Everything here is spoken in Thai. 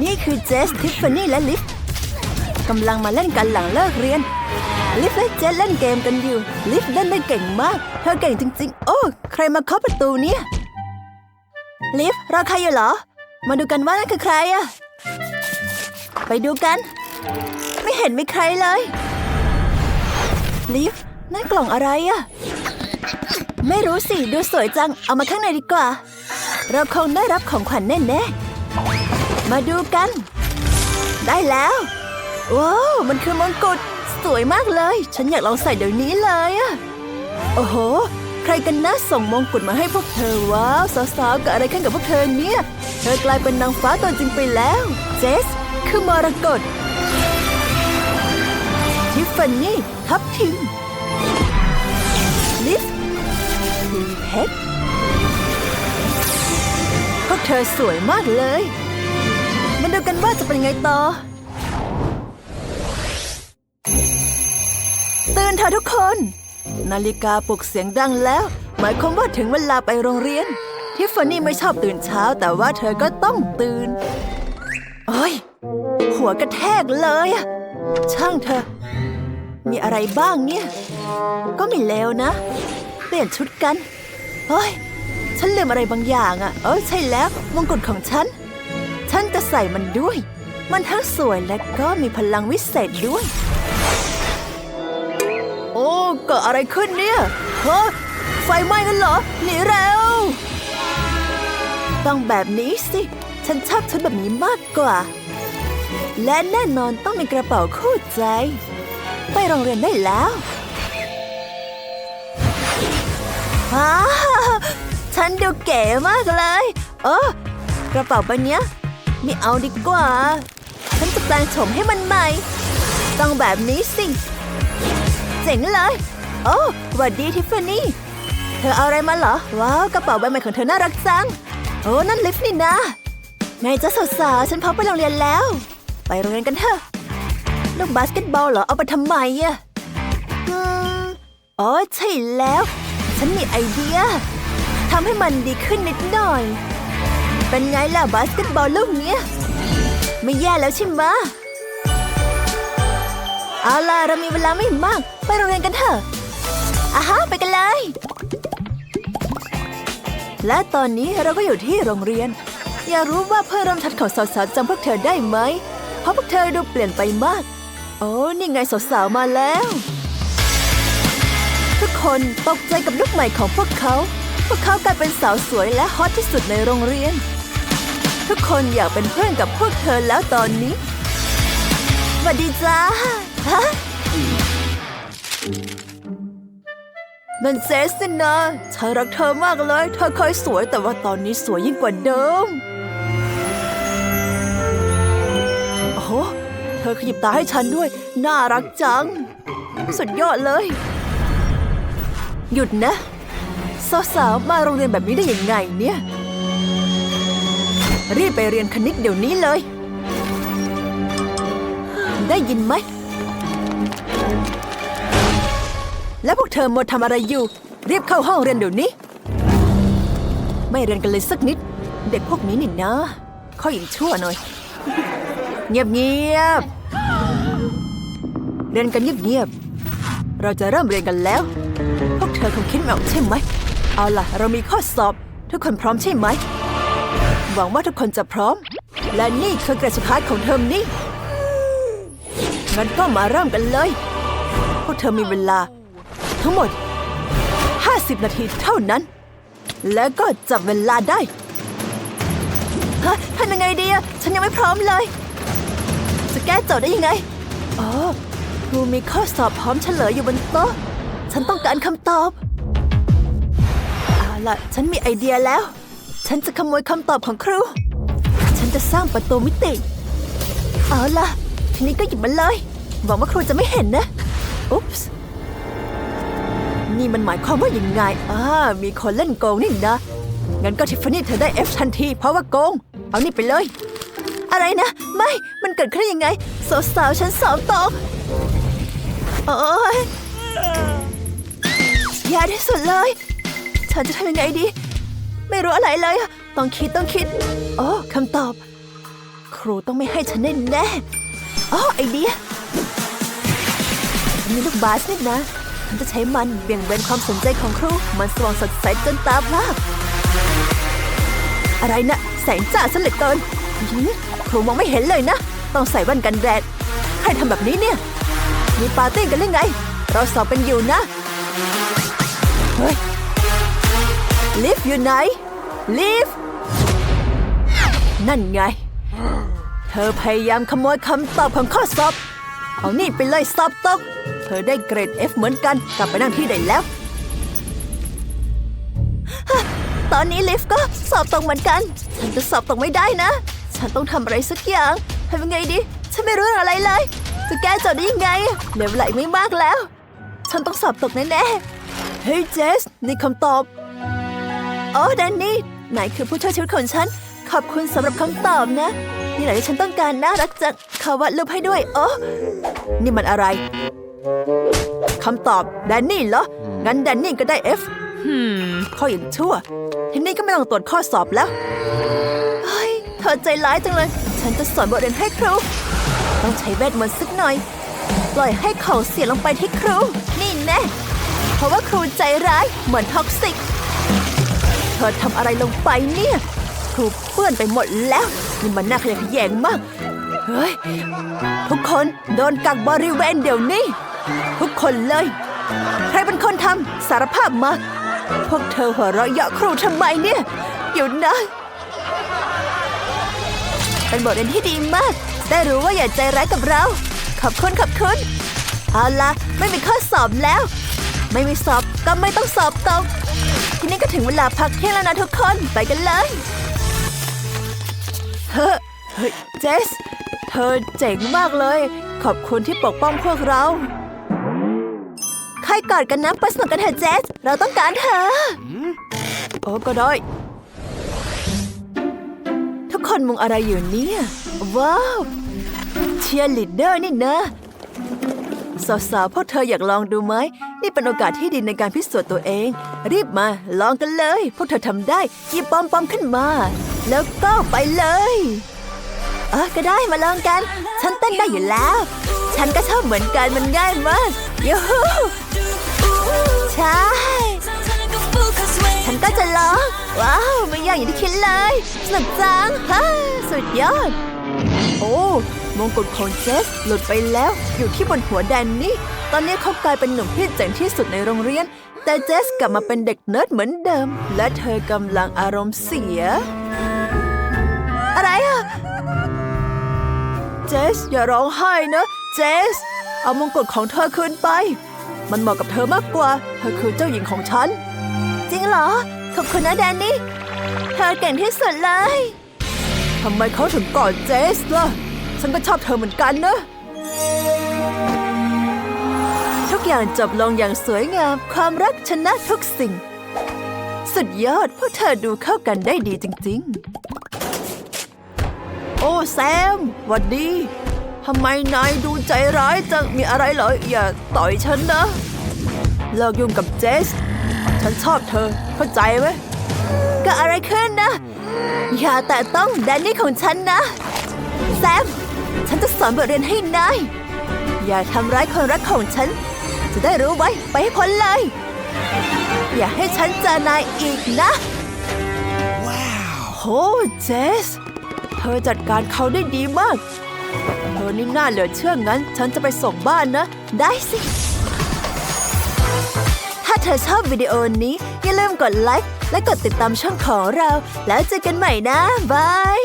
นี่คือเจสทิฟฟานี่และลิฟกำลังมาเล่นกันหลังเลิกเรียน ลิฟและเจสเล่นเกมกันอยู่ ลิฟเล่นได้เก่งมาก เธอเก่งจริง ๆ โอ้ใครมาเคาะประตูเนี่ย ลิฟรอใครอยู่เหรอ มาดูกันว่านั่นคือใครอะไปดูกัน ไม่เห็นมีใครเลย ลิฟนั่นกล่องอะไรอะไม่รู้สิ ดูสวยจัง เอามาข้างในดีกว่า เราคงได้รับของขวัญแน่ๆ มาดูกัน ได้แล้วว้าวมันคือมงกุฎสวยมากเลย ฉันอยากลองใส่เดี๋ยวนี้เลยอะโอ้โห ใครกันนะส่งมงกุฎมาให้พวกเธอว้าวสาวๆกิดอะไรขึ้นกับพวกเธอเนี่ย เธอกลายเป็นนางฟ้าตัวจริงไปแล้ว เจส คือมรกตทิฟฟานี่ทับทิมลิฟคือเพชรพวกเธอสวยมากเลย ดูกันว่าจะเป็นไงต่อ ตื่นเถอะทุกคน นาฬิกาปลุกเสียงดังแล้ว หมายความว่าถึงเวลาไปโรงเรียน ทิฟฟานี่ไม่ชอบตื่นเช้า แต่ว่าเธอก็ต้องตื่นโอ้ย หัวกระแทกเลยอะช่างเธอ มีอะไรบ้างเนี่ย ก็ไม่เลวนะ เปลี่ยนชุดกันเฮ้ย ฉันลืมอะไรบางอย่างอะ่ะ เออใช่แล้วมงกุฎของฉัน นจะใส่มันด้วย มันทั้งสวยและก็มีพลังวิเศษด้วย โอ้เกิดอะไรขึ้นเนี่ยฮ้ยไฟไหม้กันเหรอ หนีเร็ว ต้องแบบนี้สิ ฉันชอบชุดแบบนี้มากกว่า และแน่นอนต้องมีกระเป๋าคู่ใจ ไปโรงเรียนได้แล้วว้าฉันดูเก๋มากเลย เออกระเป๋าใบเนี้ย ไม่เอาดีกว่า ฉันจะแปลงโฉมให้มันใหม่ ต้องแบบนี้สิ เจ๋งเลย โอ้หวัดดีทิฟฟานี่ เธอเอาอะไรมาเหรอ ว้าว กระเป๋าใบใหม่ของเธอน่ารักจัง โอ้นั่นลิฟต์นี่นะไงจะสาวๆฉันพร้อมไปโรงเรียนแล้ว ไปโรงเรียนกันเถอะลูกบาสเกตบอลเหรอ เอาไปทำไมอะอ๋อใช่แล้ว ฉันมีไอเดียทำให้มันดีขึ้นนิดหน่อย เป็นไงล่ะบาสเกตบอลลูกเนี้ยไม่แย่แล้วใช่ไหมเอาล่ะเรามีเวลาไม่มาก ไปโรงเรียนกันเถอะอะฮะไปกันเลย และตอนนี้เราก็อยู่ที่โรงเรียน อยากรู้ว่าเพื่อนร่วมชั้นของสาวๆจำพวกเธอได้ไหม เพราะพวกเธอดูเปลี่ยนไปมาก โอ้นี่ไงสาวๆมาแล้ว ทุกคนตกใจกับลูกใหม่ของพวกเขา พวกเขากลายเป็นสาวสวยและฮอตที่สุดในโรงเรียน ทุกคนอยากเป็นเพื่อนกับพวกเธอแล้วตอนนี้สวัสดีจ้าฮะนันเจสสินะฉันรักเธอมากเลย เธอเคยสวยแต่ว่าตอนนี้สวยยิ่งกว่าเดิม โอ้โห เธอขยิบตาให้ฉันด้วย น่ารักจัง สุดยอดเลย หยุดนะ สาวๆ มาโรงเรียนแบบนี้ได้ยังไงเนี่ย รีบไปเรียนคณิตเดี๋ยวนี้เลย ได้ยินไหม แล้วพวกเธอหมดทำอะไรอยู่ รีบเข้าห้องเรียนเดี๋ยวนี้ ไม่เรียนกันเลยสักนิด เด็กพวกนี้นี่นะข้อหญิงชั่วหน่อย เงียบเงียบเรียนกันเงียบเงียบเราจะเริ่มเรียนกันแล้ว พวกเธอคงคิดไม่ออกใช่ไหม เอาล่ะ เรามีข้อสอบ ทุกคนพร้อมใช่ไหม หวังว่าทุกคนจะพร้อม และนี่คือเกรดสุดท้ายของเทอมนี้งั้นก็มาเริ่มกันเลย พวกเธอมีเวลา ทั้งหมด 50 นาทีเท่านั้น แล้วก็จับเวลาได้ฮะทำยังไงดีอะฉันยังไม่พร้อมเลย จะแก้โจทย์ได้ยังไง อ๋อครูมีข้อสอบพร้อมเฉลยอยู่บนโต๊ะ ฉันต้องการคำตอบ เอาล่ะ ฉันมีไอเดียแล้ว ฉันจะขโมยคำตอบของครู ฉันจะสร้างประตูมิติ เอาล่ะ ทีนี้ก็หยิบมันเลย หวังว่าครูจะไม่เห็นนะ อุ๊ปส์ นี่มันหมายความว่ายังไงอ่ามีคนเล่นโกงนี่นะ งั้นก็ทิฟฟานี่เธอได้ F ทันที เพราะว่าโกง เอานี่ไปเลย อะไรนะ ไม่ มันเกิดขึ้นได้ยังไง สาวๆฉันสอบตกโอ้ยแย่ที่สุดเลย ฉันจะทำยังไงดี ไม่รู้อะไรเลย ต้องคิดต้องคิดโอ้คำตอบ ครูต้องไม่ให้ฉันแน่แน่อ๋อไอเดียมีลูกบาสนี่นะฉันจะใช้มันเบี่ยงเบนความสนใจของครู มันสว่างสดใสจนตาพร่าอะไรนะแสงจ้าซะเหลือเกินครูมองไม่เห็นเลยนะ ต้องใส่แว่นกันแดดใครทำแบบนี้เนี่ย มีปาร์ตี้กันหรือไง เราสอบกันอยู่นะ เฮ้ย ลิฟอยู่ไหน ลิฟ นั่นไง เธอพยายามขโมยคำตอบของข้อสอบ เอานี่ไปเลยสอบตก เธอได้เกรด F เหมือนกัน กลับไปนั่งที่ได้แล้ว ตอนนี้ลิฟก็สอบตกเหมือนกัน ฉันจะสอบตกไม่ได้นะ ฉันต้องทำอะไรสักอย่างทำยังไงดี ฉันไม่รู้อะไรเลย จะแก้โจทย์ได้ยังไงเหลือเวลาอีกไม่มากแล้ว ฉันต้องสอบตกแน่ๆ เฮ้ยเจส นี่คำตอบ โอ้แดนนี่นายคือผู้ช่วยชีวิตของฉัน ขอบคุณสำหรับคำตอบนะ นี่แหละที่ฉันต้องการน่ารักจังขอวาดรูปให้ด้วย โอ้นี่มันอะไรคำตอบแดนนี่เหรอ งั้นแดนนี่ก็ได้ F ฮึมข้ออย่างชั่ว ทีนี้ก็ไม่ต้องตรวจข้อสอบแล้ว เฮ้ย เธอใจร้ายจังเลย ฉันจะสอนบทเรียนให้ครู ต้องใช้เวทมนต์สักหน่อย ปล่อยให้ของเสียลงไปที่ครู นี่แน่เพราะว่าครูใจร้ายเหมือนท็อกซิกเธอทำอะไรลงไปเนี่ยครูเปื้อนไปหมดแล้วนี่มันน่าขยะแขยงมาก เฮ้ย ทุกคนโดนกักบริเวณเดี๋ยวนี้ ทุกคนเลย ใครเป็นคนทำสารภาพมา พวกเธอหัวเราะเยาะครูทำไมเนี่ยหยุดนะ เป็นบทเรียนที่ดีมาก ได้รู้ว่าอย่าใจร้ายกับเรา ขอบคุณขอบคุณเอาละไม่มีข้อสอบแล้ว ไม่มีสอบก็ไม่ต้องสอบตก ที่นี้ก็ถึงเวลาพักเที่ยงแล้วนะทุกคนไปกันเลยเฮ้ยเฮ้เจส เธอเจ๋งมากเลย ขอบคุณที่ปกป้องพวกเรา ใครกอดกันนะไปสนุกกันเถอะเจส เราต้องการเธอโอ้ก็ได้ ทุกคนมุงอะไรอยู่เนี่ย ว้าว เชียร์ลีดเดอร์นี่นะ สาวๆพวกเธออยากลองดูไหม นี่เป็นโอกาสที่ดีในการพิสูจน์ตัวเอง รีบมาลองกันเลย พวกเธอทำได้หยิบปอมปอมๆขึ้นมา แล้วก็ไปเลยเออก็ได้มาลองกัน ฉันเต้นได้อยู่แล้ว ฉันก็ชอบเหมือนกันมันง่ายมากยูฮูใช่ฉันก็จะร้อง ว้าวไม่ยากอย่างที่คิดเลยสนุกจังฮ่าสุดยอด โอ้มงกุฎของเจสหลุดไปแล้ว อยู่ที่บนหัวแดนนี่ ตอนนี้เขากลายเป็นหนุ่มที่เจ๋งที่สุดในโรงเรียน แต่เจสกลับมาเป็นเด็กเนิร์ดเหมือนเดิม และเธอกำลังอารมณ์เสีย อะไรอะเจสอย่าร้องไห้นะ เจส เอามงกุฎของเธอคืนไป มันเหมาะกับเธอมากกว่า เธอคือเจ้าหญิงของฉัน จริงเหรอ ขอบคุณนะแดนนี่ เธอเก่งที่สุดเลยทำไมเขาถึงกอดเจสล่ะ ฉันก็ชอบเธอเหมือนกันนะ อย่างจบลงอย่างสวยงาม ความรักชนะทุกสิ่ง สุดยอดพวกเธอดูเข้ากันได้ดีจริง ๆ โอ้แซมหวัดดีทำไมนายดูใจร้ายจังมีอะไรเหรออย่าต่อยฉันนะเลิกยุ่งกับเจส ฉันชอบเธอ เข้าใจไหมก็อะไรขึ้นนะ อย่าแต่ต้องแดนนี่ของฉันนะ แซม ฉันจะสอนบทเรียนให้นายอย่าทำร้ายคนรักของฉัน จะได้รู้ไว้ไปให้พ้นเลย อย่าให้ฉันเจอนายอีกนะ ว้าวโหเจส เธอจัดการเขาได้ดีมาก เธอนี่น่าเหลือเชื่องั้น ฉันจะไปส่งบ้านนะ ได้สิ ถ้าเธอชอบวิดีโอนี้ อย่าลืมกดไลค์และกดติดตามช่องของเรา แล้วเจอกันใหม่นะ บาย